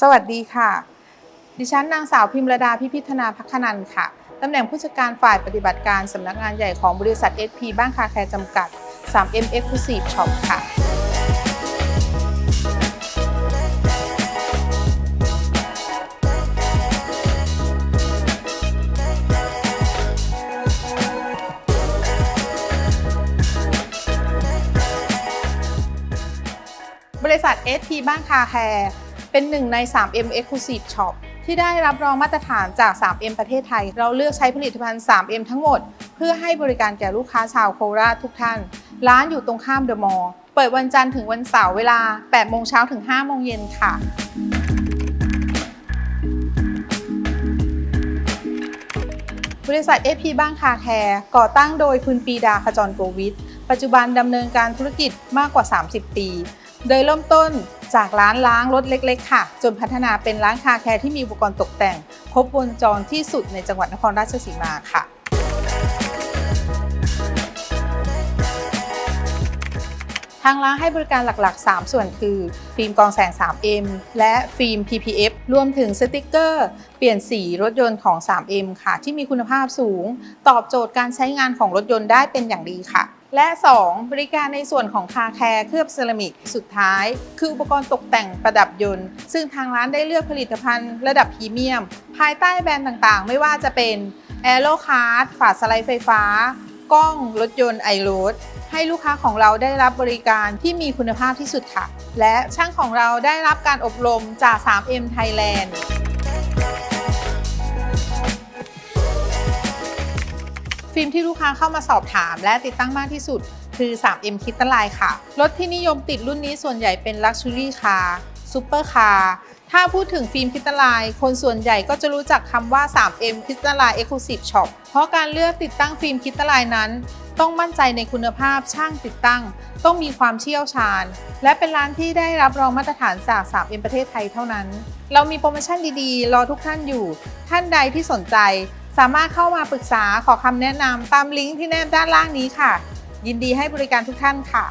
สวัสดีค่ะ ดิฉันนางสาวพิมรดาพิพิธนาพักขนันค่ะ ตำแหน่งผู้จัดการฝ่ายปฏิบัติการสำนักงานใหญ่ของบริษัท SP บ้านคาแคร์จำกัด 3M Exclusive Shop ค่ะบริษัท SP บ้านคาแคร์ เป็นหนึ่งใน 3M Exclusive Shop ที่ได้รับรองมาตรฐานจาก 3M ประเทศไทย เราเลือกใช้ผลิตภัณฑ์ 3M ทั้งหมด เพื่อให้บริการแก่ลูกค้าชาวโคราชทุกท่าน ร้านอยู่ตรงข้ามเดอะมอลล์เปิดวันจันทร์ถึงวันเสาร์เวลา 8 โมงเช้าถึง 5 โมงเย็นค่ะบริษัท FP บ้านคาแคร์ก่อตั้งโดยคุณปีดาขจรโกวิทปัจจุบันดำเนินการธุรกิจมากกว่า 30 ปี โดยเริ่มต้น จากร้านล้างรถเล็กๆ ค่ะ จนพัฒนาเป็นร้านคาแคร์ที่มีอุปกรณ์ตกแต่ง ครบวงจรที่สุดในจังหวัดนครราชสีมาค่ะทางร้านให้บริการหลัก ๆ 3 ส่วนคือ ฟิล์มกองแสง 3M และฟิล์ม PPF รวมถึงสติกเกอร์ เปลี่ยนสีรถยนต์ของ 3M ค่ะ ที่มีคุณภาพสูง ตอบโจทย์การใช้งานของรถยนต์ได้เป็นอย่างดีค่ะ และ 2 บริการในส่วนของคาแคร์เคลือบเซรามิก สุดท้าย คืออุปกรณ์ตกแต่งประดับยนต์ ซึ่งทางร้านได้เลือกผลิตภัณฑ์ระดับพรีเมียม ภายใต้แบรนด์ต่างๆ ไม่ว่าจะเป็น a e r o c a r d ฝาสไลด์ไฟฟ้า กล้องรถยนต์ไอโรดให้ลูกค้าของเราได้รับบริการที่มีคุณภาพที่สุดค่ะ และช่างของเราได้รับการอบรมจาก 3M Thailand ฟิล์มที่ลูกค้าเข้ามาสอบถามและติดตั้งมากที่สุด คือ 3M คิตตันไลค่ะ รถที่นิยมติดรุ่นนี้ส่วนใหญ่เป็น Luxury Car Super Car ถ้าพูดถึงฟิล์มคิตตันไลคนส่วนใหญ่ก็จะรู้จักคำว่า 3M คิตตันไล Exclusive Shop เพราะการเลือกติดตั้งฟิล์มคิตตันไลนั้น ต้องมั่นใจในคุณภาพช่างติดตั้ง ต้องมีความเชี่ยวชาญ และเป็นร้านที่ได้รับรองมาตรฐานจาก 3M ประเทศไทยเท่านั้น เรามีโปรโมชั่นดีๆ รอทุกท่านอยู่ ท่านใดที่สนใจ สามารถเข้ามาปรึกษาขอคำแนะนำตามลิงก์ที่แนบด้านล่างนี้ค่ะ ยินดีให้บริการทุกท่านค่ะ